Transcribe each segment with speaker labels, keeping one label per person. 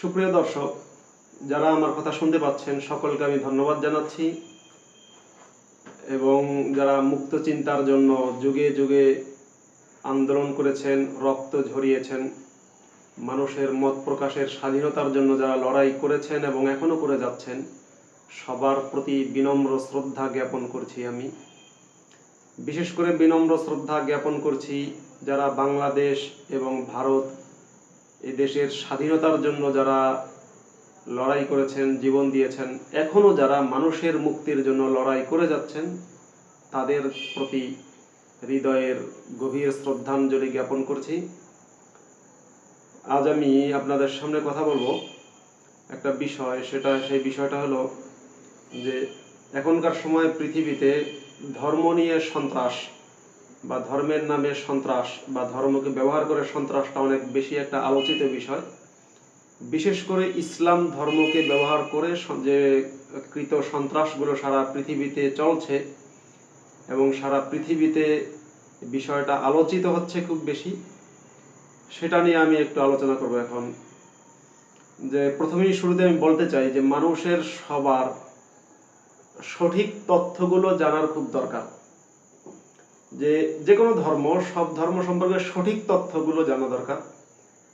Speaker 1: সুপ্রিয় দর্শক, যারা আমার কথা শুনতে পাচ্ছেন, সকলকে আমি ধন্যবাদ জানাচ্ছি। এবং যারা মুক্ত চিন্তার জন্য যুগে যুগে আন্দোলন করেছেন, রক্ত ঝরিয়েছেন, মানুষের মত প্রকাশের স্বাধীনতার জন্য যারা লড়াই করেছেন এবং এখনও করে যাচ্ছেন, সবার প্রতি বিনম্র শ্রদ্ধা জ্ঞাপন করছি আমি। বিশেষ করে বিনম্র শ্রদ্ধা জ্ঞাপন করছি যারা বাংলাদেশ এবং ভারত এই দেশের স্বাধীনতার জন্য যারা লড়াই করেছেন, জীবন দিয়েছেন এখনও যারা মানুষের মুক্তির জন্য লড়াই করে যাচ্ছেন, তাদের প্রতি হৃদয়ের গভীর শ্রদ্ধাঞ্জলি জ্ঞাপন করছি। আজ আমি আপনাদের সামনে কথা বলব একটা বিষয়, সেটা, সেই বিষয়টা হলো যে এখনকার সময় পৃথিবীতে ধর্ম নিয়ে সন্ত্রাস বা ধর্মের নামে সন্ত্রাস বা ধর্মকে ব্যবহার করে সন্ত্রাসটা অনেক বেশি একটা আলোচিত বিষয়। বিশেষ করে ইসলাম ধর্মকে ব্যবহার করে যে কৃত সন্ত্রাসগুলো সারা পৃথিবীতে চলছে এবং সারা পৃথিবীতে বিষয়টা আলোচিত হচ্ছে খুব বেশি, সেটা নিয়ে আমি একটু আলোচনা করব এখন। যে প্রথমেই শুরুতে আমি বলতে চাই যে মানুষের সবার সঠিক তথ্যগুলো জানার খুব দরকার। যে যে কোনো ধর্ম, সব ধর্ম সম্পর্কে সঠিক তথ্যগুলো জানা দরকার।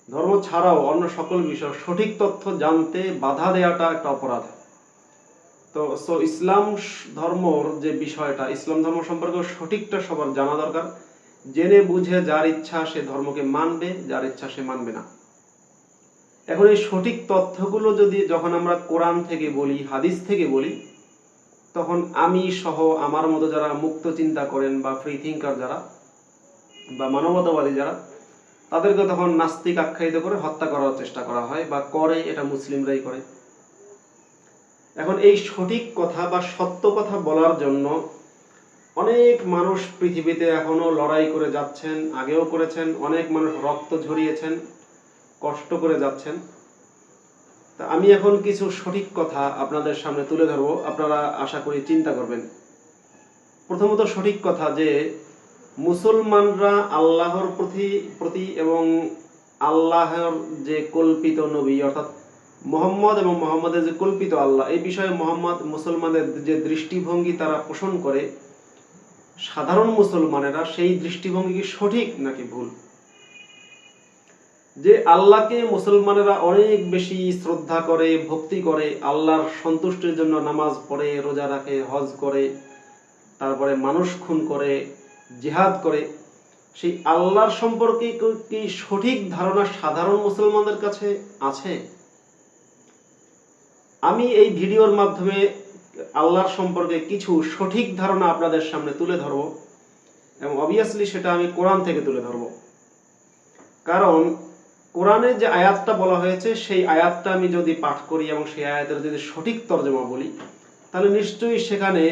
Speaker 1: ধর্ম ছাড়াও অন্য সকল বিষয়, সঠিক তথ্য জানতে বাধা দেওয়াটা একটা অপরাধ। তো সো ইসলাম ধর্মর যে বিষয়টা, ইসলাম ধর্ম সম্পর্কে সঠিকটা সবার জানা দরকার। জেনে বুঝে যার ইচ্ছা সে ধর্মকে মানবে, যার ইচ্ছা সে মানবে না। এখন এই সঠিক তথ্যগুলো যদি যখন আমরা কোরআন থেকে বলি, হাদিস থেকে বলি তখন আমি সহ আমার মতো যারা মুক্ত চিন্তা করেন বা ফ্রি থিঙ্কার যারা বা মানবতাবাদী যারা, তাদেরকে তখন নাস্তিক আখ্যায়িত করে হত্যা করার চেষ্টা করা হয় বা করে এটা মুসলিমরাই করে। এখন এই সঠিক কথা বা সত্য কথা বলার জন্য অনেক মানুষ পৃথিবীতে এখনও লড়াই করে যাচ্ছেন, আগেও করেছেন, অনেক মানুষ রক্ত ঝরিয়েছেন, কষ্ট করে যাচ্ছেন। তা আমি এখন কিছু সঠিক কথা আপনাদের সামনে তুলে ধরবো। আপনারা আশা করি চিন্তা করবেন। প্রথমত সঠিক কথা যে, মুসলমানরা আল্লাহর প্রতি প্রতি এবং আল্লাহর যে কল্পিত নবী, অর্থাৎ মোহাম্মদ এবং মোহাম্মদের যে কল্পিত আল্লাহ, এই বিষয়ে মোহাম্মদ মুসলমানের যে দৃষ্টিভঙ্গি তারা পোষণ করে, সাধারণ মুসলমানেরা সেই দৃষ্টিভঙ্গি কি সঠিক নাকি ভুল? যে আল্লাহকে মুসলমানেরা অনেক বেশি শ্রদ্ধা করে, ভক্তি করে, আল্লাহর সন্তুষ্টির জন্য নামাজ পড়ে, রোজা রাখে, হজ করে, তারপরে মানুষ খুন করে, জিহাদ করে, সেই আল্লাহর সম্পর্কে কি- সঠিক ধারণা সাধারণ মুসলমানদের কাছে আছে? আমি এই ভিডিওর মাধ্যমে আল্লাহর সম্পর্কে কিছু সঠিক ধারণা আপনাদের সামনে তুলে ধরব এবং অবভিয়াসলি সেটা আমি কোরআন থেকে তুলে ধরব। কারণ কোরআনে যে আয়াতটা বলা হয়েছে, সেই আয়াতটা আমি যদি পাঠ করি এবং সেই আয়াতের যদি সঠিক তর্জমা বলি, তাহলে নিশ্চয়ই সেখানে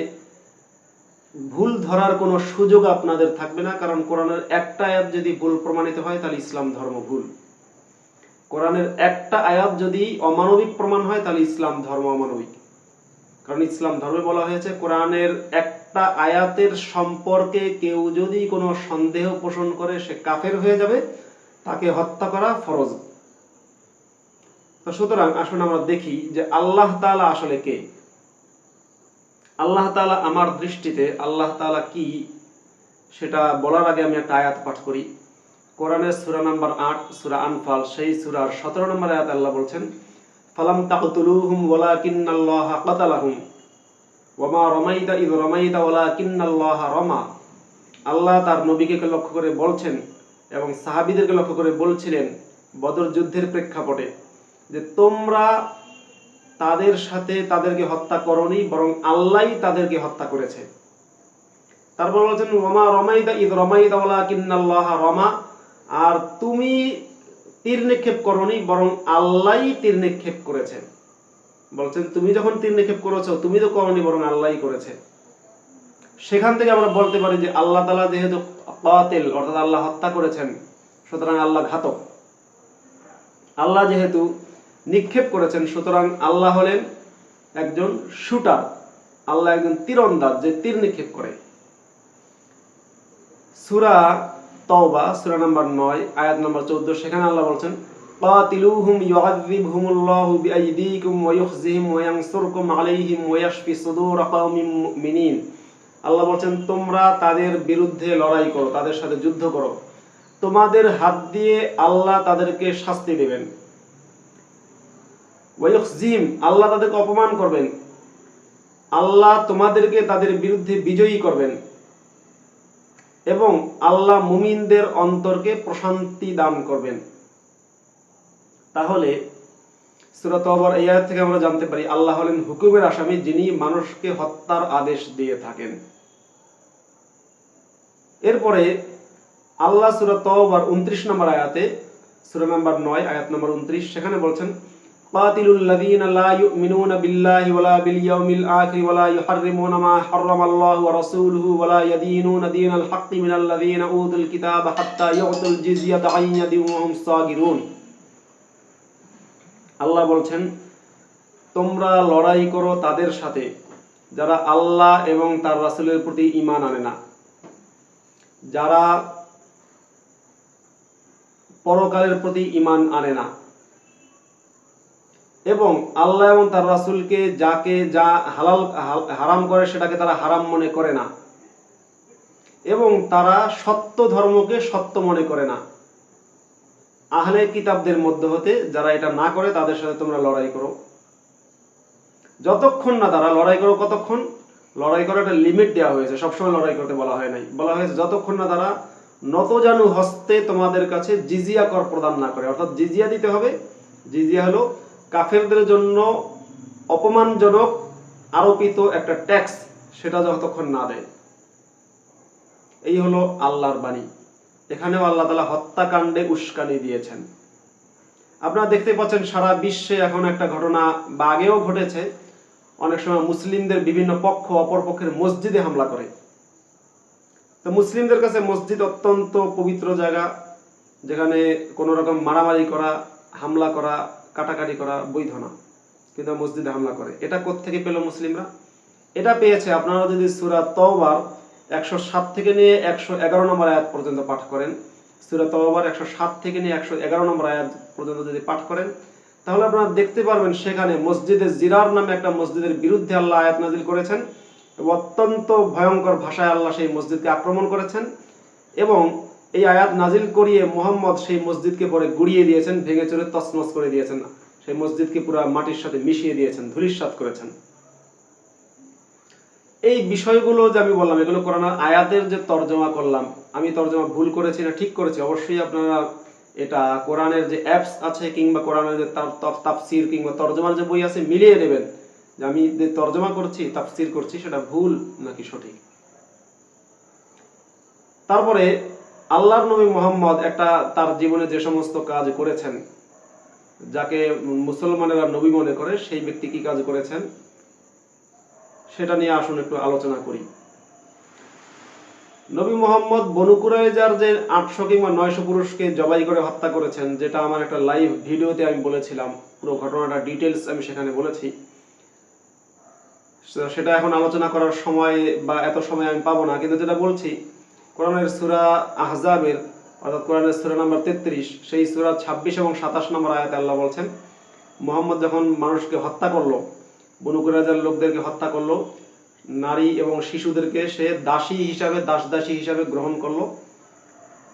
Speaker 1: ভুল ধরার কোনো সুযোগ আপনাদের থাকবে না, কারণ কোরআনের একটা আয়াত যদি ভুল প্রমাণিত হয়, তাহলে ইসলাম ধর্ম ভুল। কোরআনের একটা আয়াত যদি অমানবিক প্রমাণ হয়, তাহলে ইসলাম ধর্ম অমানবিক। কারণ ইসলাম ধর্মে বলা হয়েছে, কোরআনের একটা আয়াতের সম্পর্কে কেউ যদি কোনো সন্দেহ পোষণ করে, সে কাফের হয়ে যাবে তাকে হত্যা করা ফরজ। তো সুতরাং আসুন আমরা দেখি যে আল্লাহ তাআলা আসলে কে? আল্লাহ তালা আমার দৃষ্টিতে আল্লাহ তাআলা কি? সেটা বলার আগে আমি একটা আয়াত পাঠ করি। কোরআনের সূরা নাম্বার আট, সুরা আনফাল, সেই সুরার সতেরো নম্বর আয়াত আল্লাহ বলছেন, ফালাম তাকতুলুহুম ওয়ালাকিন্নাল্লাহ কাতালাহুম ওমা রমাইতা ইদ রমাইতা ওয়ালাকিন্নাল্লাহ রমা। আল্লাহ তার নবীকে লক্ষ্য করে বলছেন এবং সাহাবিদেরকে লক্ষ্য করে বলছিলেন বদর যুদ্ধের প্রেক্ষাপটে যে তোমরা তাদের সাথে তাদেরকে হত্যা করনি, বরং আল্লাহই তাদেরকে হত্যা করেছে। তারপর বলছেন রমা রমাইদা ঈদ রমাইদা ওয়ালাকিন্নাল্লাহ রমা। আর তুমি তীর নিক্ষেপ করনি, বরং আল্লাহই তীর নিক্ষেপ করেছেন বলছেন, তুমি যখন তীর নিক্ষেপ করেছ, তুমি তো করনি, বরং আল্লাহই করেছে। সেখান থেকে আমরা বলতে পারি যে আল্লাহ তাআলা যেহেতু কাতিল অর্থাৎ আল্লাহ হত্যা করেছেন সুতরাং আল্লাহ ঘাতক আল্লাহ যেহেতু নিক্ষেপ করেছেন সুতরাং আল্লাহ হলেন একজন শুটার আল্লাহ একজন তীরন্দাজ যে তীর নিক্ষেপ করে সূরা তওবা সূরা নাম্বার নয় আয়াত নাম্বার চোদ্দ সেখানে আল্লাহ বলছেন قاتلوهم يعذبهم الله بأيديكم ويخزهم وينصركم عليهم ويشفي صدور قوم مؤمنين আল্লাহ বলছেন, তোমরা তাদের বিরুদ্ধে লড়াই করো, তাদের সাথে যুদ্ধ করো। তোমাদের হাত দিয়ে আল্লাহ তাদেরকে শাস্তি দেবেন। ওয়াইখজিম আল্লাহ তাদেরকে অপমান করবেন। আল্লাহ তোমাদেরকে তাদের বিরুদ্ধে বিজয়ী করবেন এবং আল্লাহ মুমিনদের অন্তরকে প্রশান্তি দান করবেন। তাহলে সুরাত এই থেকে আমরা জানতে পারি, আল্লাহ হলেন হুকুমের আসামি যিনি মানুষকে হত্যার আদেশ দিয়ে থাকেন। এরপরে আল্লাহ সুরা তওবার উনত্রিশ নম্বর আয়াতে সুরা নাম্বার নয় আয়াত নম্বর উনত্রিশ সেখানে বলছেন قاتلوا الذين لا يؤمنون بالله ولا باليوم الآخر ولا يحرمون ما حرم الله ورسوله ولا يدينون دين الحق من الذين أوتوا الكتاب حتى يعطوا الجزية عن يد وهم صاغرون আল্লাহ বলছেন তোমরা লড়াই করো তাদের সাথে যারা আল্লাহ এবং তার রাসূলের প্রতি ঈমান আনে না যারা পরকালের প্রতি ঈমান আনে না। এবং আল্লাহ এবং তার রাসূলকে যাকে যা হালাল, হারাম করে সেটাকে তারা হারাম মনে করে না। এবং তারা সত্য ধর্মকে সত্য মনে করে না। আহলে কিতাবদের মধ্যে হতে যারা এটা না করে, তাদের সাথে তোমরা লড়াই করো। যতক্ষণ না তারা লড়াই করো, কতক্ষণ? লড়াই করার একটা লিমিট দেওয়া হয়েছে। সবসময় লড়াই করতে বলা হয় নাই। বলা হয়েছে, যতক্ষণ না তারা নতজানু হস্তে তোমাদের কাছে জিজিয়া কর প্রদান না করে। অর্থাৎ জিজিয়া দিতে হবে। জিজিয়া হলো কাফেরদের জন্য অপমানজনক, আরোপিত একটা ট্যাক্স সেটা যতক্ষণ না দেয়। এই হলো আল্লাহর বাণী। এখানেও আল্লাহ তালা হত্যাকাণ্ডে উস্কানি দিয়েছেন। আপনারা দেখতে পাচ্ছেন, সারা বিশ্বে এখন একটা ঘটনা বা আগেও ঘটেছে। অনেক সময় মুসলিমদের বিভিন্ন পক্ষ, অপর পক্ষের মসজিদে হামলা করে। তো মুসলিমদের কাছে মসজিদ অত্যন্ত পবিত্র জায়গা, যেখানে কোনো রকম মারামারি করা, হামলা করা, কাটাকাটি করা বৈধ না। কিন্তু মসজিদে হামলা করে। এটা কোত্থেকে পেল মুসলিমরা? এটা পেয়েছে আপনারা যদি সুরা তওবার একশো সাত থেকে নিয়ে একশো এগারো নম্বর আয়াত পর্যন্ত পাঠ করেন, সুরা তওবার একশো সাত থেকে নিয়ে একশো এগারো নম্বর আয়াত পর্যন্ত যদি পাঠ করেন তাহলে আপনারা দেখতে পারবেন সেখানে মসজিদে জিরার নামে একটা মসজিদের বিরুদ্ধে আল্লাহ আয়াত নাজিল করেছেন অত্যন্ত ভয়ঙ্কর ভাষায় আল্লাহ সেই মসজিদকে আক্রমণ করেছেন এবং এই আয়াত নাজিল করিয়ে মোহাম্মদ সেই মসজিদকে পরে গুড়িয়ে দিয়েছেন, ভেঙে চড়ে তছনছ করে দিয়েছেন। সেই মসজিদকে পুরো মাটির সাথে মিশিয়ে দিয়েছেন, ধূলিসাৎ করেছেন। এই বিষয়গুলো যে আমি বললাম, এগুলো কোরআন আয়াতের যে তর্জমা করলাম, আমি তর্জমা ভুল করেছি না ঠিক করেছি? অবশ্যই আপনারা এটা কোরআনের যে অ্যাপস আছে কিংবা কোরআনের যে তাফসির কিংবা তর্জমার যে বই আছে, মিলিয়ে নেবেন। যে আমি যে তর্জমা করছি, তাফসির করছি, সেটা ভুল নাকি সঠিক? তারপরে আল্লাহর নবী মোহাম্মদ একটা তার জীবনে যে সমস্ত কাজ করেছেন, যাকে মুসলমানেরা নবী মনে করে, সেই ব্যক্তি কি কাজ করেছেন? সেটা নিয়ে আসুন একটু আলোচনা করি। নবী মোহাম্মদ বনু কুরাইজার যে আটশো কিংবা নয়শো পুরুষকে জবাই করে হত্যা করেছেন, যেটা আমার একটা লাইভ ভিডিওতে আমি বলেছিলাম, পুরো ঘটনাটা ডিটেলস আমি সেখানে বলেছি। সেটা এখন আলোচনা করার সময় বা এত সময় আমি পাবো না, কিন্তু যেটা বলছি, কোরআনের সুরা আহজাবের, অর্থাৎ কোরআনের সুরা নাম্বার তেত্রিশ, সেই সুরা ছাব্বিশ এবং সাতাশ নম্বর আয়াত আল্লাহ বলছেন, মোহাম্মদ যখন মানুষকে হত্যা করল, বনু কুরাইজার লোকদেরকে হত্যা করল নারী এবং শিশুদেরকে সে দাসী হিসাবে দাস দাসী হিসাবে গ্রহণ করলো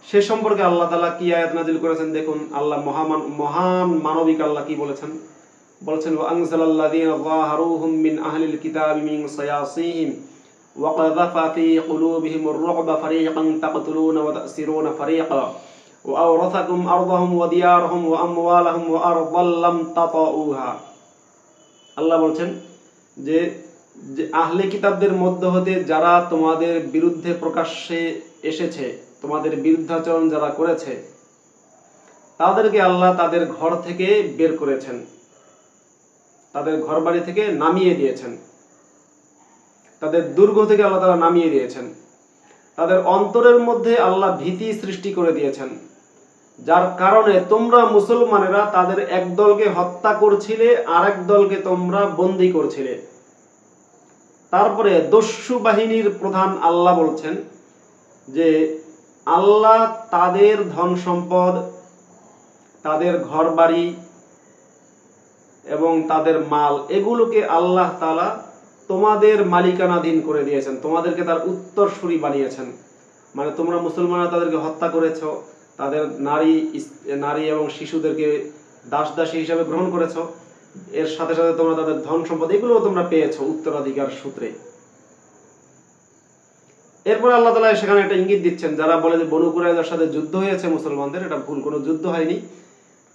Speaker 1: সে সম্পর্কে আল্লাহ তালা কি আয়াত নাজিল করেছেন দেখুন আল্লাহ মহামান মহান মানবিক আল্লাহ কি বলেছেন বলছেন ওয়াংসালাল্লাযীনা যাহারুহুম মিন আহলিল কিতাবি মিন সায়াসিহিম وقذف في قلوبهم الرعب فريقا تقتلون وتأسرون فريقا وأورثكم أرضهم وديارهم وأموالهم وأرضا لم تطئوها আল্লাহ বলছেন যে যে আহলে কিতাবদের মধ্য হতে যারা তোমাদের বিরুদ্ধে প্রকাশ্যে এসেছে, তোমাদের বিরুদ্ধাচরণ যারা করেছে, তাদেরকে আল্লাহ তাদের ঘর থেকে বের করেছেন। তাদের ঘর বাড়ি থেকে নামিয়ে দিয়েছেন। তাদের দুর্গ থেকে আল্লাহ তারা নামিয়ে দিয়েছেন। তাদের অন্তরের মধ্যে আল্লাহ ভীতি সৃষ্টি করে দিয়েছেন। যার কারণে তোমরা মুসলমানেরা তাদের এক দলকে হত্যা করছিলে, আরেক দলকে তোমরা বন্দি করছিলে। তারপরে দস্যু বাহিনীর প্রধান আল্লাহ বলছেন যে আল্লাহ তাদের ধন সম্পদ, তাদের ঘর বাড়ি এবং তাদের মাল, এগুলোকে আল্লাহ তালা তোমাদের মালিকানাধীন করে দিয়েছেন। তোমাদেরকে তার উত্তরসূরি বানিয়েছেন। মানে তোমরা মুসলমানরা তাদেরকে হত্যা করেছ, তাদের নারী নারী এবং শিশুদেরকে দাস দাসী হিসাবে গ্রহণ করেছ এর সাথে সাথে তোমরা তাদের ধন সম্পদ এগুলোও তোমরা পেয়েছ উত্তরাধিকার সূত্রে। এরপর আল্লাহ তালা সেখানে একটা ইঙ্গিত দিচ্ছেন, যারা বলে যে বনু কুরাইজার সাথে যুদ্ধ হয়েছে মুসলমানদের, এটা ভুল, কোনো যুদ্ধ হয়নি।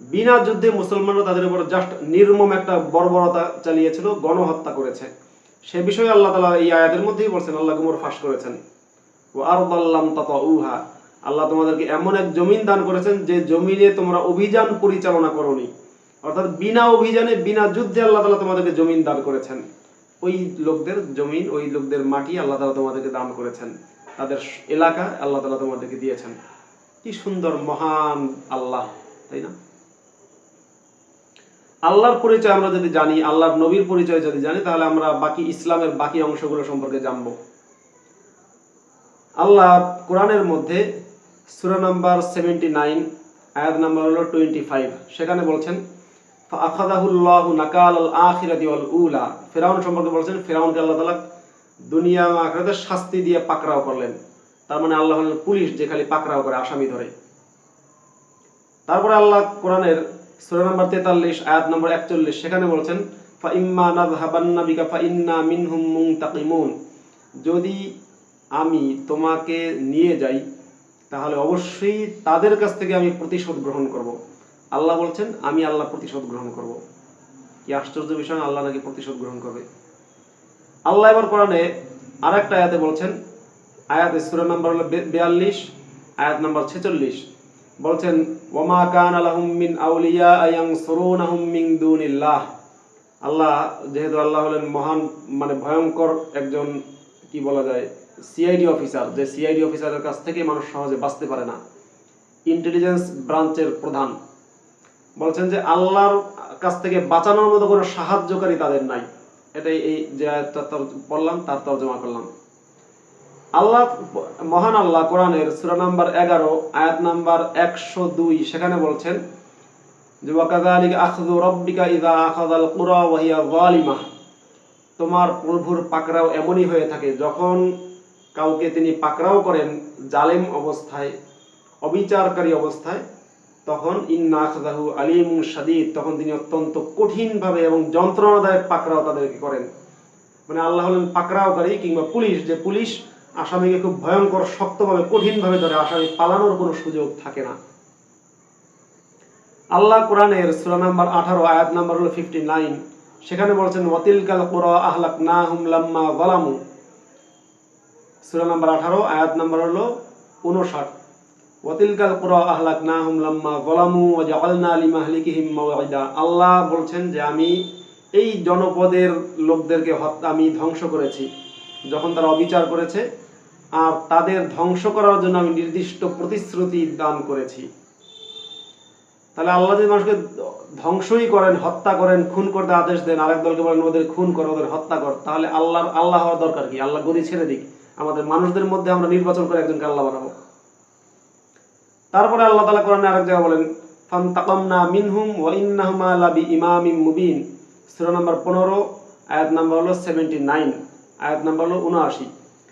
Speaker 1: বিনা যুদ্ধে মুসলমানরা তাদের উপর জাস্ট নির্মম একটা বর্বরতা চালিয়েছিল, গণহত্যা করেছে। সে বিষয়ে আল্লাহ তালা এই আয়াতের মধ্যেই বলছেন, আল্লাহ কুমর ফাঁস করেছেন। ও আর বললাম তত উহা আল্লাহ তোমাদেরকে এমন এক জমিন দান করেছেন যে জমিনে তোমরা অভিযান পরিচালনা করনি। অর্থাৎ বিনা অভিযানে, বিনা যুদ্ধে আল্লাহ তালা তোমাদেরকে জমিন দান করেছেন। ওই লোকদের জমিন, ওই লোকদের মাটি আল্লাহ তালা তোমাদেরকে দান করেছেন। তাদের এলাকা আল্লাহ তালা তোমাদেরকে দিয়েছেন। কি সুন্দর, মহান আল্লাহ, তাই না? আল্লাহর পরিচয় আমরা যদি জানি, আল্লাহর নবীর পরিচয় যদি জানি, তাহলে আমরা বাকি ইসলামের বাকি অংশগুলো সম্পর্কে জানব। আল্লাহ কোরআনের মধ্যে সুরা নাম্বার সেভেন্টি নাইন, আয়াত নাম্বার হলো টোয়েন্টি ফাইভ সেখানে বলছেন আখিরাতি উলা সম্পর্কে বলছেন আল্লাহ দুনিয়া শাস্তি দিয়ে পাকড়াও করলেন। তার মানে আল্লাহ হলেন পুলিশ যে খালি পাকড়াও করে আসামি ধরে। তারপরে আল্লাহ কোরআনের নাম্বার 43 আয়াত নম্বর 41 সেখানে বলছেন ফা ইম্মা নাযহাবান্না বিকা ফা ইন্না মিনহুম মুনতাকিমুন। যদি আমি তোমাকে নিয়ে যাই, তাহলে অবশ্যই তাদের কাছ থেকে আমি প্রতিশোধ গ্রহণ করব। আল্লাহ বলছেন, আমি আল্লাহ প্রতিশোধ গ্রহণ করব। কি আশ্চর্য বিষয়, আল্লাহ নাকি প্রতিশোধ গ্রহণ করবে। আল্লাহ এবার কোরআনে আরেকটা আয়াতে বলছেন, আয়াত সূরা নাম্বার হলো 42 আয়াত নাম্বার 46 বলছেন, ওয়ামা কান আলাহুম মিন আউলিয়া আয়ানসুরুনাহুম মিন দুনিল্লাহ। আল্লাহ যেহেতু আল্লাহ হলেন মহান মানে ভয়ঙ্কর একজন, কি বলা যায়, সিআইডি অফিসার, যে সিআইডি অফিসারের কাছ থেকে মানুষ সহজে বাঁচতে পারে না। ইন্টেলিজেন্স ব্রাঞ্চের প্রধান। বলছেন যে আল্লাহর কাছ থেকে বাঁচানোর মতো কোনো সাহায্যকারী তাদের নাই। এটাই এই যে আয়াতটা পড়লাম, তার তর্জমা করলাম। আল্লাহ, মহান আল্লাহ কোরআনের সূরা নাম্বার এগারো, আয়াত নাম্বার একশো দুই, সেখানে বলছেন, যে ওয়াকাযালিক আখযু রাব্বিকা ইযা আখাযাল কুরা ওয়া হিয়া যালিমাহ তোমার প্রভুর পাকড়াও এমনই হয়ে থাকে, যখন কাউকে তিনি পাকড়াও করেন জালেম অবস্থায়, অবিচারকারী অবস্থায় তখন ইন্না আখযাহু আলিমুন শাদীদ, তখন তিনি অত্যন্ত কঠিনভাবে এবং যন্ত্রণাদায়ক পাকড়াও তাদেরকে করেন। মানে আল্লাহ হলেন পাকড়াওকারী কিংবা পুলিশ, যে পুলিশ আসামিকে খুব ভয়ঙ্কর, শক্তভাবে, কঠিনভাবে ধরে আসামি পালানোর কোনো সুযোগ থাকে না। আল্লাহ কোরআনের সূরা নাম্বার আঠারো, আয়াত নাম্বার হলো ফিফটি নাইন সেখানে বলছেন, ওয়াতিলকাল কুরা আহলাক না হুম লাম্মা যালামু। সূরা নাম্বার আঠারো, আয়াত নাম্বার হলো উনষাট। ওয়াতিলকাল কুরা আহলাক না হুম লাম্মা যালামু ওয়া জাআলনা লিমাহলিকিহিম মাওঈদা। আল্লাহ বলছেন যে আমি এই জনপদের লোকদেরকে হত্যা আমি ধ্বংস করেছি। যখন তারা অবিচার করেছে, আর তাদের ধ্বংস করার জন্য আমি নির্দিষ্ট প্রতিশ্রুতি দান করেছি। তাহলে আল্লাহ যদি মানুষকে ধ্বংসই করেন, হত্যা করেন, খুন করতে আদেশ দেন, আরেক দলকে বলেন, ওদের খুন কর, ওদের হত্যা কর, তাহলে আল্লাহর আল্লাহ হওয়ার দরকার কি? আল্লাহ গদি ছেড়ে দিক। আমাদের মানুষদের মধ্যে আমরা নির্বাচন করে একজনকে আল্লাহ বানাবো। তারপরে আল্লাহ তালা কোরআনে আরেক জায়গায় বলেন ফান ফান্তাকামনা মিনহুম ওয়া ইন্নাহুমা লাবি ইমামিম মুবিন। সূরা নাম্বার পনেরো, আয়াত নাম্বার হলো সেভেন্টি নাইন আয়াত নাম্বার হলো উনআশি।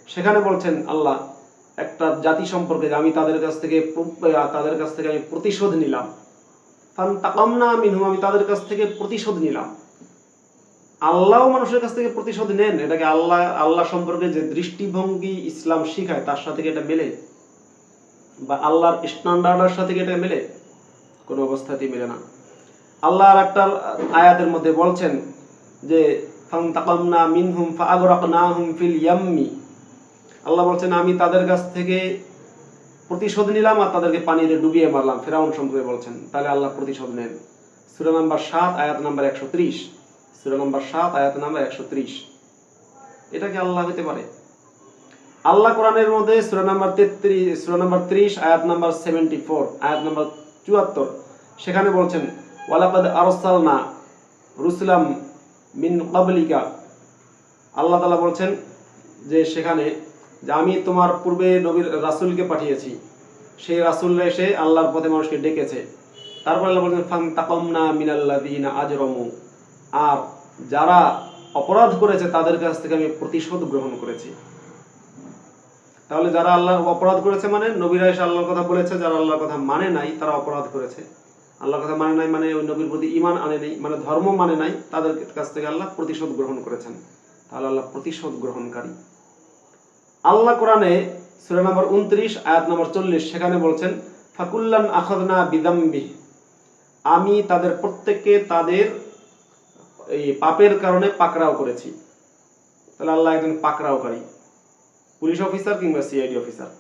Speaker 1: সেখানে বলছেন, আল্লাহ, একটা জাতি সম্পর্কে আমি তাদের কাছ থেকে তাদের কাছ থেকে আমি প্রতিশোধ নিলাম। ফান্তাকামনা মিনহুম, আমি তাদের কাছ থেকে প্রতিশোধ নিলাম। আল্লাহ মানুষের কাছ থেকে প্রতিশোধ নেন। এটাকে আল্লাহ আল্লাহ সম্পর্কে যে দৃষ্টিভঙ্গি ইসলাম শিখায়, তার সাথে এটা মেলে? বা আল্লাহর স্ট্যান্ডার্ডের সাথে কি এটা মেলে? কোনো অবস্থাতেই মেলে না। আল্লাহ আর একটা আয়াতের মধ্যে বলছেন যে ইয়াম্মি। আল্লাহ বলছেন, আমি তাদের কাছ থেকে প্রতিশোধ নিলাম আর তাদেরকে পানিতে ডুবিয়ে মারলাম। ফেরাউন সম্পর্কে বলছেন। তাহলে আল্লাহ প্রতিশোধ নেন। সূরা নাম্বার সাত, আয়াত নাম্বার একশো ত্রিশ। সূরা নাম্বার সাত, আয়াত নাম্বার একশো ত্রিশ। এটা কি আল্লাহ হতে পারে? আল্লাহ কোরআনের মধ্যে সূরা নাম্বার তেত্রিশ, সূরা নাম্বার ত্রিশ, আয়াত নাম্বার সেভেন্টি ফোর আয়াত নাম্বার চুয়াত্তর, সেখানে বলছেন, ওয়ালাকাদ আরসালনা রুসলাম মিন কাবলিকা আল্লাহ তালা বলছেন যে সেখানে যে আমি তোমার পূর্বে নবীর রাসূলকে পাঠিয়েছি, সেই রাসূলরা এসে আল্লাহর পথে মানুষকে ডেকেছে। তারপর আল্লাহ বলছেন ফান তাকামনা মিনাল্লাযিনা আজরামু। আর যারা অপরাধ করেছে, তাদের কাছ থেকে আমি প্রতিশোধ গ্রহণ করেছি। তাহলে যারা আল্লাহ অপরাধ করেছে মানে নবীরা এসে আল্লাহর কথা বলেছে, যারা আল্লাহর কথা মানে নাই, তারা অপরাধ করেছে। আল্লাহর কথা মানে নাই মানে ওই নবীর প্রতি ইমান আনে নাই মানে ধর্ম মানে নাই, তাদের কাছ থেকে আল্লাহ প্রতিশোধ গ্রহণ করেছেন। তাহলে আল্লাহ প্রতিশোধ গ্রহণকারী। আল্লাহ কোরআনে সূরা নম্বর উনত্রিশ, আয়াত নম্বর চল্লিশ, সেখানে বলছেন, ফাকুল্লান আখাদনা বিদাম্বি আমি তাদের প্রত্যেককে তাদের এই পাপের কারণে পাকড়াও করেছি। তাহলে আল্লাহ একজন পাকড়াওকারী। পুলিশ অফিসার কিংবা সিআইডি অফিসার।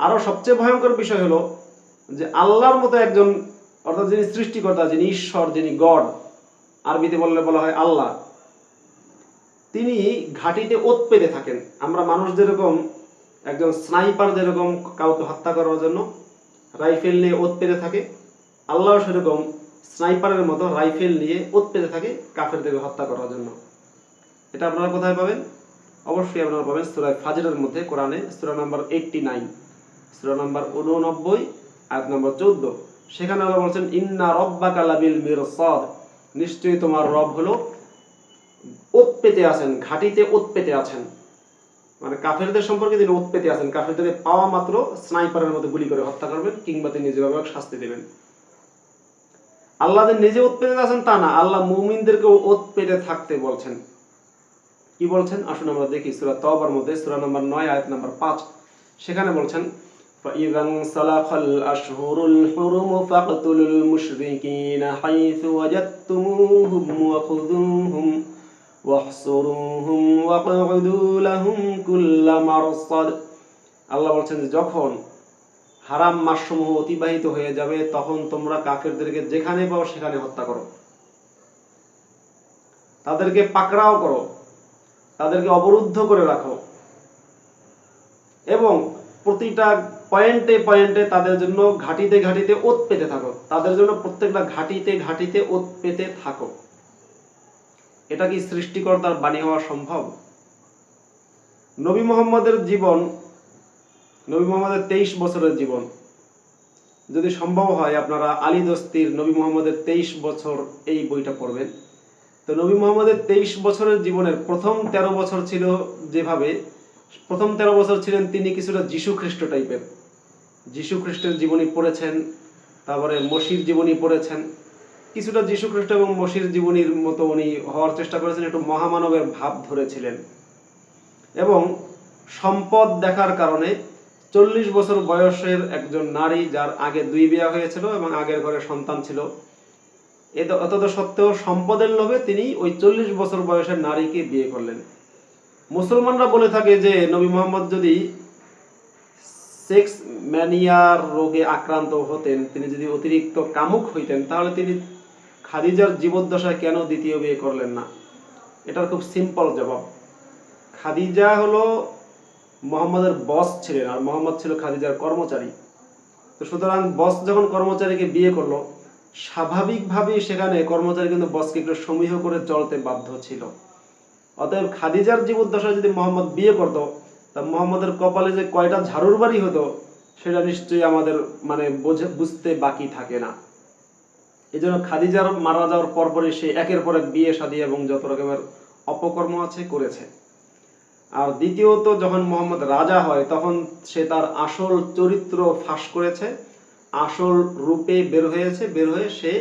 Speaker 1: আরও সবচেয়ে ভয়ঙ্কর বিষয় হলো যে আল্লাহর মতো একজন, অর্থাৎ যিনি সৃষ্টিকর্তা, যিনি ঈশ্বর, যিনি গড, আরবিতে বললে বলা হয় আল্লাহ, তিনি ঘাটিতে ওত পেতে থাকেন। আমরা মানুষ যেরকম, একজন স্নাইপার যেরকম কাউকে হত্যা করার জন্য রাইফেল নিয়ে ওত পেতে থাকে, আল্লাহ সেরকম স্নাইপারের মতো রাইফেল নিয়ে ওত পেতে থাকে কাফেরদেরকে হত্যা করার জন্য। এটা আপনারা কোথায় পাবেন? অবশ্যই আপনারা পাবেন সুরায় ফাজরের মধ্যে, কোরআনে সুরা নাম্বার এইটটি নাইন সুরা নাম্বার উননব্বই, আয়াত নম্বর চোদ্দ। সেখানে আল্লাহ বলছেন, ইন্না রব্বাকা লাবিল মিরসাদ। নিশ্চয়ই তোমার রব হলো ওত পেতে আছেন, ঘাটিতে ওত পেতে আছেন। মানে কাফেরদের সম্পর্কে তিনি ওত পেতে আছেন কাফেরদের পাওয়া মাত্র স্নাইপারের মতো গুলি করে হত্যা করবেন কিংবা তিনি যেভাবে শাস্তি দেবেন। আল্লাহ যে নিজে ওত পেতে আছেন তা না, আল্লাহ মুমিনদেরকেও ওত পেতে থাকতে বলছেন। কি বলছেন আসুন আমরা দেখি সূরা তওবার মধ্যে সূরা নম্বর 9 আয়াত নম্বর 5 সেখানে বলছেন فإذا انسلخ الأشهر الحرم فاقتلوا المشركين حيث وجدتموهم وخذوهم واحصروهم واقعدوا لهم كل مرصد আল্লাহ বলছেন যে যখন হারাম মাসসমূহ অতিবাহিত হয়ে যাবে তখন তোমরা কাফেরদেরকে যেখানে পাও সেখানে হত্যা করো তাদেরকে পাকড়াও করো তাদেরকে অবরুদ্ধ করে রাখো। এবং প্রতিটা পয়েন্টে পয়েন্টে তাদের জন্য ঘাটিতে ঘাটিতে ওত পেতে থাকো। তাদের জন্য প্রত্যেকটা ঘাটিতে ঘাটিতে ওত পেতে থাকো। এটা কি সৃষ্টিকর্তার বাণী হওয়া সম্ভব? নবী মোহাম্মদের জীবন, নবী মোহাম্মদের তেইশ বছরের জীবন। যদি সম্ভব হয় আপনারা আলী দস্তির নবী মোহাম্মদের তেইশ বছর এই বইটা পড়বেন। তো নবী মোহাম্মদের তেইশ বছরের জীবনের প্রথম তেরো বছর ছিল যেভাবে, প্রথম তেরো বছর ছিলেন তিনি কিছুটা যীশু খ্রিস্ট টাইপের। যীশু খ্রিস্টের জীবনী পড়েছেন, তারপরে মসির জীবনী পড়েছেন। কিছুটা যীশু খ্রিস্ট এবং মসির জীবনীর মতো উনি হওয়ার চেষ্টা করেছেন, একটু মহামানবের ভাব ধরেছিলেন। এবং সম্পদ দেখার কারণে চল্লিশ বছর বয়সের একজন নারী যার আগে দুই বিয়া হয়েছিল এবং আগের ঘরে সন্তান ছিল অতত সত্ত্বেও সম্পদের লোভে তিনি ওই চল্লিশ বছর বয়সের নারীকে বিয়ে করলেন। মুসলমানরা বলে থাকে যে, নবী মোহাম্মদ যদি সেক্স ম্যানিয়ার রোগে আক্রান্ত হতেন, তিনি যদি অতিরিক্ত কামুক হইতেন, তাহলে তিনি খাদিজার জীবদ্দশায় কেন দ্বিতীয় বিয়ে করলেন না? এটার খুব সিম্পল জবাব। খাদিজা হলো মোহাম্মদের বস ছিলেন, আর মোহাম্মদ ছিল খাদিজার কর্মচারী। তো সুতরাং বস যখন কর্মচারীকে বিয়ে করল স্বাভাবিকভাবেই সেখানে কর্মচারী কিন্তু বসকে একটু সমীহ করে চলতে বাধ্য ছিল। অতএব খাদিজার জীবদ্দশায় যদি মোহাম্মদ বিয়ে করতো, তা মোহাম্মদের কপালে যে কয়টা ঝাড়ুর বাড়ি হতো, সেটা নিশ্চয়ই আমাদের মানে বোঝে, বুঝতে বাকি থাকে না। এই জন্য খাদিজার মারা যাওয়ার পরপরই সে একের পর এক বিয়ে শাদী এবং যত রকমের অপকর্ম আছে করেছে। আর দ্বিতীয়ত, যখন মোহাম্মদ রাজা হয়, তখন সে তার আসল চরিত্র ফাঁস করেছে। আসল রূপে বের হয়েছে, বের হয়ে সে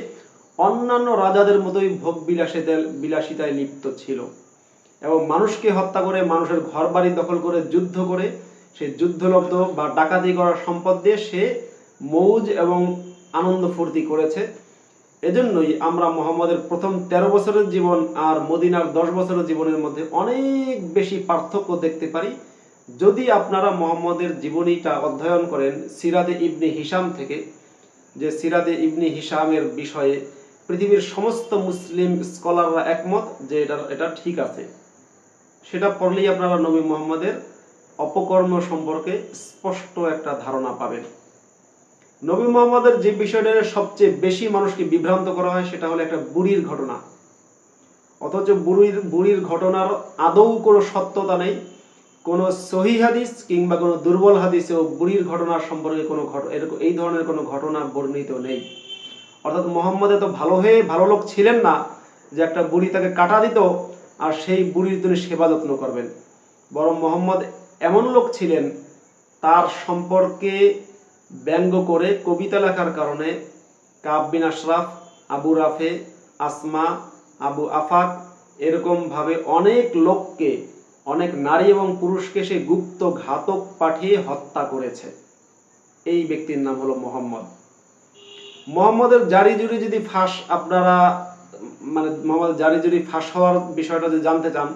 Speaker 1: অন্যান্য রাজাদের মতোই ভোগ বিলাসিতায় বিলাসিতায় লিপ্ত ছিল। এবং মানুষকে হত্যা করে, মানুষের ঘর বাড়ি দখল করে, যুদ্ধ করে, সে যুদ্ধলব্ধ বা ডাকাতি করার সম্পদ দিয়ে সে মৌজ এবং আনন্দ ফুর্তি করেছে। এজন্যই আমরা মোহাম্মদের প্রথম তেরো বছরের জীবন আর মদিনার দশ বছরের জীবনের মধ্যে অনেক বেশি পার্থক্য দেখতে পারি। যদি আপনারা মোহাম্মদের জীবনীটা অধ্যয়ন করেন সিরাদে ইবনে হিসাম থেকে, যে সিরাদে ইবনে হিসামের বিষয়ে পৃথিবীর সমস্ত মুসলিম স্কলাররা একমত যে এটা এটা ঠিক আছে। সেটা পড়লেই আপনারা নবী মোহাম্মদের অপকর্ম সম্পর্কে স্পষ্ট একটা ধারণা পাবেন। নবী মোহাম্মদের যে বিষয়টা সবচেয়ে বেশি মানুষকে বিভ্রান্ত করা হয় সেটা হলো একটা বুড়ির ঘটনা। অথচ বুড়ির বুড়ির ঘটনার আদৌ কোনো সত্যতা নেই। কোনো সহি হাদিস কিংবা কোনো দুর্বল হাদিসেও বুড়ির ঘটনার সম্পর্কে কোনো এরকম এই ধরনের কোনো ঘটনা বর্ণিত নেই। অর্থাৎ মোহাম্মদ এত ভালো হয়ে ভালো লোক ছিলেন না যে একটা বুড়ি তাকে কাটা দিত আর সেই বুড়ির তিনি সেবা যত্ন করবেন। বরং মোহাম্মদ এমন লোক ছিলেন, তার সম্পর্কে ব্যঙ্গ করে কবিতা লেখার কারণে কাব বিন আশরাফ, আবু রাফে, আসমা, আবু আফাক এরকমভাবে অনেক লোককে অনেক নারী এবং পুরুষকে সে গুপ্ত ঘাতক পাঠিয়ে হত্যা করেছে। এই ব্যক্তির নাম হলো মোহাম্মদ। মোহাম্মদের জারি জুরি যদি ফাঁস আপনারা মানে মোহাম্মদ জারি জুরি ফাঁস হওয়ার বিষয়টা যদি জানতে চান,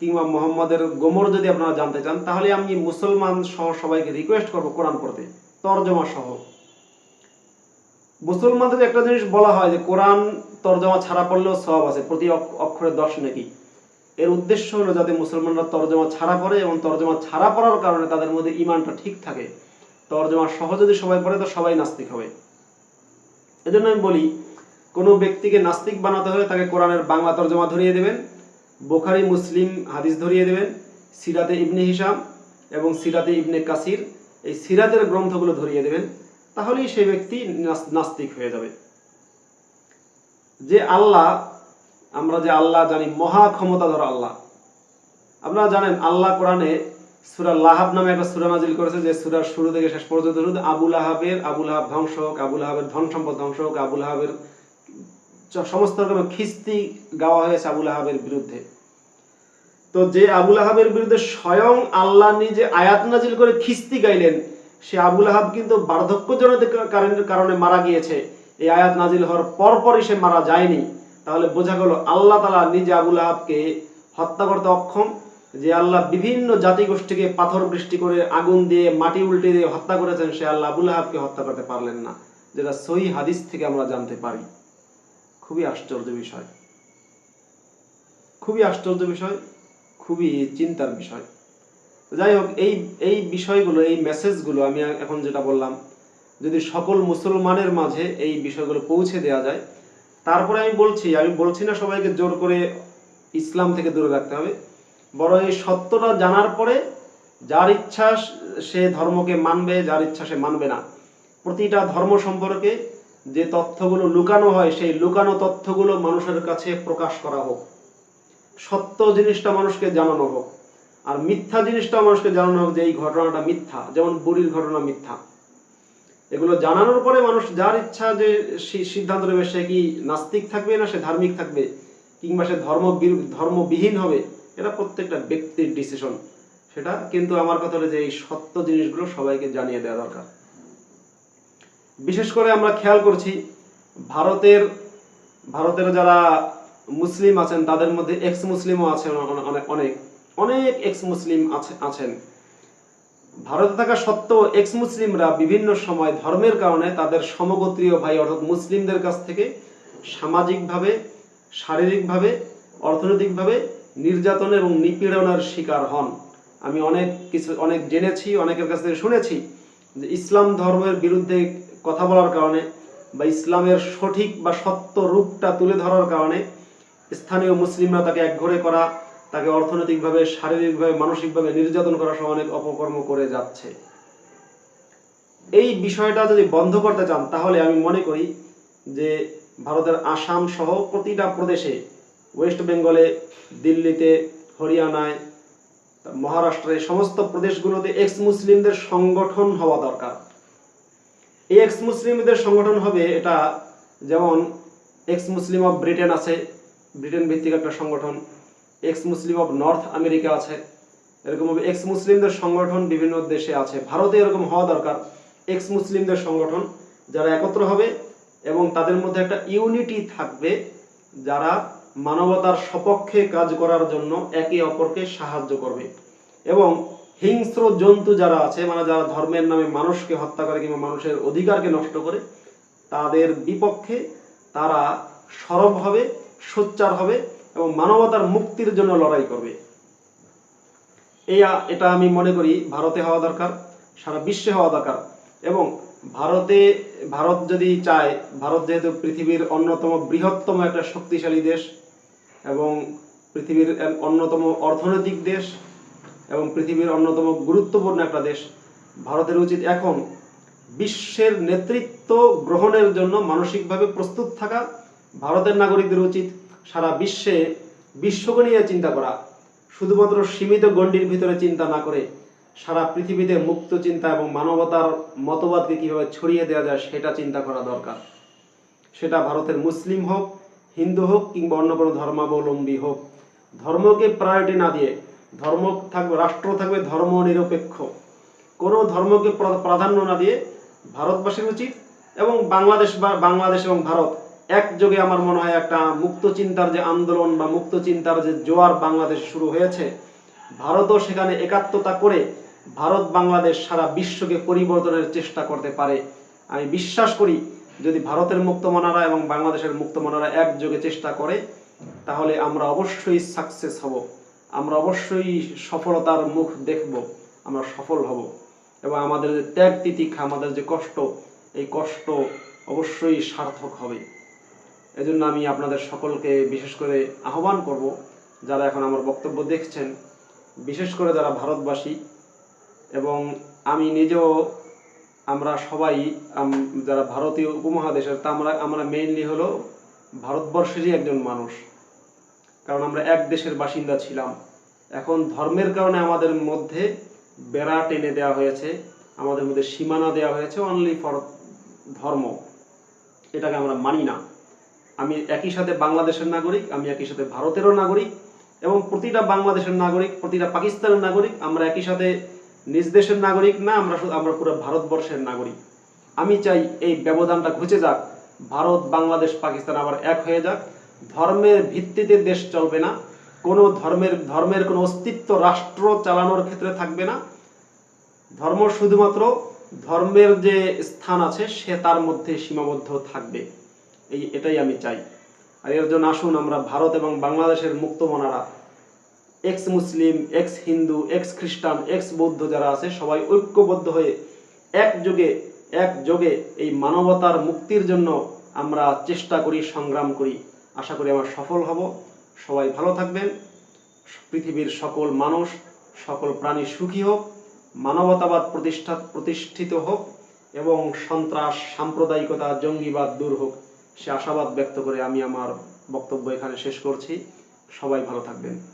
Speaker 1: কিংবা মোহাম্মদের গোমর যদি আপনারা জানতে চান, তাহলে আমি মুসলমান সহ সবাইকে রিকোয়েস্ট করব কোরআন পড়তে, তর্জমা সহ। মুসলমানদের একটা জিনিস বলা হয় যে, কোরআন তর্জমা ছাড়া পড়লেও সব আছে, প্রতি অক- অক্ষরে দশ নাকি। এর উদ্দেশ্য হলো যাতে মুসলমানরা তর্জমা ছাড়া পড়ে এবং তর্জমা ছাড়া পড়ার কারণে তাদের মধ্যে ইমানটা ঠিক থাকে। তর্জমা সহ যদি সবাই পড়ে, তো সবাই নাস্তিক হবে। এজন্য আমি বলি, কোনো ব্যক্তিকে নাস্তিক বানাতে হলে তাকে কোরআনের বাংলা তর্জমা ধরিয়ে দেবেন, বোখারি, মুসলিম হাদিস ধরিয়ে দেবেন, সিরাতে ইবনে হিসাম এবং সিরাতে ইবনে কাসির এই সিরাতের গ্রন্থগুলো ধরিয়ে দেবেন, তাহলেই সেই ব্যক্তি নাস্তিক হয়ে যাবে। যে আল্লাহ আমরা যে আল্লাহ জানি, মহা ক্ষমতাধর আল্লাহ। আপনারা জানেন, আল্লাহ কোরআনে সুরা লাহাব নামে একটা সুরা নাজিল করেছে, যে সুরার শুরু থেকে শেষ পর্যন্ত শুধু আবুল আহাবের আবুল আহাব ধ্বংস হোক আবুল আহাবের ধন সম্পদ ধ্বংস হোক আবুল আহাবের সমস্ত রকমের খিস্তি গাওয়া হয়েছে আবুল আহাবের বিরুদ্ধে। তো যে আবুল আহাবের বিরুদ্ধে স্বয়ং আল্লাহ নিজে আয়াত নাজিল করে খিস্তি গাইলেন, সে আবুল আহাব কিন্তু বার্ধক্যজনিত কারণে- কারণে মারা গিয়েছে। এই আয়াত নাজিল হওয়ার পরপরই সে মারা যায়নি। তাহলে বোঝা গেল আল্লাহ তালা নিজে আবুল আহাবকে হত্যা করতে অক্ষম, যে আল্লাহ বিভিন্ন জাতিগোষ্ঠীকে পাথর বৃষ্টি করে আগুন দিয়ে, মাটি উল্টে দিয়ে হত্যা করেছেন, সে আল্লাহ আবুল আহাবকে হত্যা করতে পারলেন না। যেটা সহি হাদিস থেকে আমরা জানতে পারি। খুবই আশ্চর্য বিষয়। খুবই আশ্চর্য বিষয়, খুবই চিন্তার বিষয়। যাই হোক, এই এই বিষয়গুলো, এই মেসেজগুলো আমি এখন যেটা বললাম, যদি সকল মুসলমানের মাঝে এই বিষয়গুলো পৌঁছে দেওয়া যায় তারপরে আমি বলছি আমি বলছি না সবাইকে জোর করে ইসলাম থেকে দূরে রাখতে হবে। বড় এই সত্যটা জানার পরে যার ইচ্ছা সে ধর্মকে মানবে, যার ইচ্ছা সে মানবে না। প্রতিটা ধর্ম সম্পর্কে যে তথ্যগুলো লুকানো হয়, সেই লুকানো তথ্যগুলো মানুষের কাছে প্রকাশ করা হোক। সত্য জিনিসটা মানুষকে জানানো হোক। আর মিথ্যা জিনিসটা মানুষকে জানানো হোক যে এই ঘটনাটা মিথ্যা, যেমন বুড়ির ঘটনা মিথ্যা। এগুলো জানানোর পরে মানুষ যার ইচ্ছা যে সিদ্ধান্ত নেবে, সে কি নাস্তিক থাকবে না সে ধার্মিক থাকবে, কিংবা সে ধর্ম ধর্মবিহীন হবে, এটা প্রত্যেকটা ব্যক্তির ডিসিশন সেটা কিন্তু আমার কথা হলো যে এই সত্য জিনিসগুলো সবাইকে জানিয়ে দেওয়া দরকার। বিশেষ করে আমরা খেয়াল করছি, ভারতের ভারতের যারা মুসলিম আছেন, তাদের মধ্যে এক্স মুসলিমও অনে- অনেক অনেক অনেক এক্স মুসলিম আছে আছেন। ভারতে থাকা সত্ত্বেও এক্স মুসলিমরা বিভিন্ন সময় ধর্মের কারণে তাদের সমগোত্রীয় ভাই অর্থাৎ মুসলিমদের কাছ থেকে সামাজিকভাবে, শারীরিকভাবে, অর্থনৈতিকভাবে নির্যাতন এবং নিপীড়নের শিকার হন। আমি অনেক কিছু, অনেক জেনেছি, অনেকের কাছ থেকে শুনেছি যে ইসলাম ধর্মের বিরুদ্ধে কথা বলার কারণে বা ইসলামের সঠিক বা সত্য রূপটা তুলে ধরার কারণে স্থানীয় মুসলিমরা তাকে একঘরে করা তাকে অর্থনৈতিকভাবে, শারীরিকভাবে, মানসিকভাবে নির্যাতন করা সহ অনেক অপকর্ম করে যাচ্ছে। এই বিষয়টা যদি বন্ধ করতে চান, তাহলে আমি মনে করি যে ভারতের আসাম সহ প্রতিটা প্রদেশে, ওয়েস্ট বেঙ্গলে, দিল্লিতে, হরিয়ানায়, মহারাষ্ট্রে, সমস্ত প্রদেশগুলোতে এক্স মুসলিমদের সংগঠন হওয়া দরকার। এই এক্স মুসলিমদের সংগঠন হবে এটা যেমন এক্স মুসলিম অফ ব্রিটেন আছে, ব্রিটেন ভিত্তিক একটা সংগঠন। Ex Muslim of North America আছে, এরকম এক্স মুসলিমদের সংগঠন বিভিন্ন দেশে আছে। ভারতে এরকম হওয়া দরকার। এক্স মুসলিমদের সংগঠন যারা একত্র হবে এবং তাদের মধ্যে একটা ইউনিটি থাকবে, যারা মানবতার সপক্ষে কাজ করার জন্য একে অপরকে সাহায্য করবে। এবং হিংস্র জন্তু যারা আছে মানে যারা ধর্মের নামে মানুষকে হত্যা করে কিংবা মানুষের অধিকারকে নষ্ট করে, তাদের বিপক্ষে তারা সরব হবে, সোচ্চার হবে এবং মানবতার মুক্তির জন্য লড়াই করবে। এই এটা আমি মনে করি ভারতে হওয়া দরকার, সারা বিশ্বে হওয়া দরকার। এবং ভারতে, ভারত যদি চায়, ভারত যেহেতু পৃথিবীর অন্যতম বৃহত্তম একটা শক্তিশালী দেশ এবং পৃথিবীর অন্যতম অর্থনৈতিক দেশ এবং পৃথিবীর অন্যতম গুরুত্বপূর্ণ একটা দেশ, ভারতের উচিত এখন বিশ্বের নেতৃত্ব গ্রহণের জন্য মানসিকভাবে প্রস্তুত থাকা। ভারতের নাগরিকদের উচিত সারা বিশ্বে বিশ্বকে নিয়ে চিন্তা করা, শুধুমাত্র সীমিত গণ্ডির ভিতরে চিন্তা না করে সারা পৃথিবীতে মুক্ত চিন্তা এবং মানবতার মতবাদকে কীভাবে ছড়িয়ে দেওয়া যায় সেটা চিন্তা করা দরকার। সেটা ভারতের মুসলিম হোক, হিন্দু হোক কিংবা অন্য কোনো ধর্মাবলম্বী হোক, ধর্মকে প্রায়োরিটি না দিয়ে ধর্ম থাকবে, রাষ্ট্র থাকবে ধর্ম নিরপেক্ষ। কোনো ধর্মকে প্রা- প্রাধান্য না দিয়ে ভারতবাসীর উচিত এবং বাংলাদেশ বা, বাংলাদেশ এবং ভারত একযোগে আমার মনে হয় একটা মুক্ত চিন্তার যে আন্দোলন বা মুক্ত চিন্তার যে জোয়ার বাংলাদেশে শুরু হয়েছে, ভারতও সেখানে একাত্মতা করে ভারত বাংলাদেশ সারা বিশ্বকে পরিবর্তনের চেষ্টা করতে পারে। আমি বিশ্বাস করি, যদি ভারতের মুক্তমনারা এবং বাংলাদেশের মুক্তমনারা একযোগে চেষ্টা করে, তাহলে আমরা অবশ্যই সাকসেস হব। আমরা অবশ্যই সফলতার মুখ দেখব, আমরা সফল হব। এবং আমাদের যে ত্যাগ তিতিক্ষা আমাদের যে কষ্ট, এই কষ্ট অবশ্যই সার্থক হবে। এজন্য আমি আপনাদের সকলকে বিশেষ করে আহ্বান করব যারা এখন আমার বক্তব্য দেখছেন, বিশেষ করে যারা ভারতবাসী। এবং আমি নিজেও আমরা সবাই যারা ভারতীয় উপমহাদেশের, তা আমরা আমরা মেইনলি হলো ভারতবর্ষেরই একজন মানুষ। কারণ আমরা এক দেশের বাসিন্দা ছিলাম। এখন ধর্মের কারণে আমাদের মধ্যে বেড়া টেনে দেওয়া হয়েছে, আমাদের মধ্যে সীমানা দেওয়া হয়েছে অনলি ফর ধর্ম। এটাকে আমরা মানি না। আমি একই সাথে বাংলাদেশের নাগরিক, আমি একই সাথে ভারতেরও নাগরিক এবং প্রতিটা বাংলাদেশের নাগরিক, প্রতিটা পাকিস্তানের নাগরিক, আমরা একই সাথে নিজ দেশের নাগরিক না, আমরা শুধু, আমরা পুরো ভারতবর্ষের নাগরিক। আমি চাই এই ব্যবধানটা ঘুচে যাক, ভারত, বাংলাদেশ, পাকিস্তান আবার এক হয়ে যাক। ধর্মের ভিত্তিতে দেশ চলবে না, কোনো ধর্মের ধর্মের কোনো অস্তিত্ব রাষ্ট্র চালানোর ক্ষেত্রে থাকবে না। ধর্ম শুধুমাত্র ধর্মের যে স্থান আছে, সে তার মধ্যে সীমাবদ্ধ থাকবে। এই, এটাই আমি চাই। আর এর জন্য আসুন, আমরা ভারত এবং বাংলাদেশের মুক্তমনারা ex Muslim ex Hindu ex Christian ex বৌদ্ধ যারা আছে, সবাই ঐক্যবদ্ধ হয়ে একযোগে একযোগে এই মানবতার মুক্তির জন্য আমরা চেষ্টা করি, সংগ্রাম করি। আশা করি আমরা সফল হব। সবাই ভালো থাকবেন। পৃথিবীর সকল মানুষ, সকল প্রাণী সুখী হোক, মানবতাবাদ প্রতিষ্ঠা, প্রতিষ্ঠিত হোক এবং সন্ত্রাস, সাম্প্রদায়িকতা, জঙ্গিবাদ দূর হোক। সে আশাবাদ ব্যক্ত করে আমি আমার বক্তব্য এখানে শেষ করছি। সবাই ভালো থাকবেন।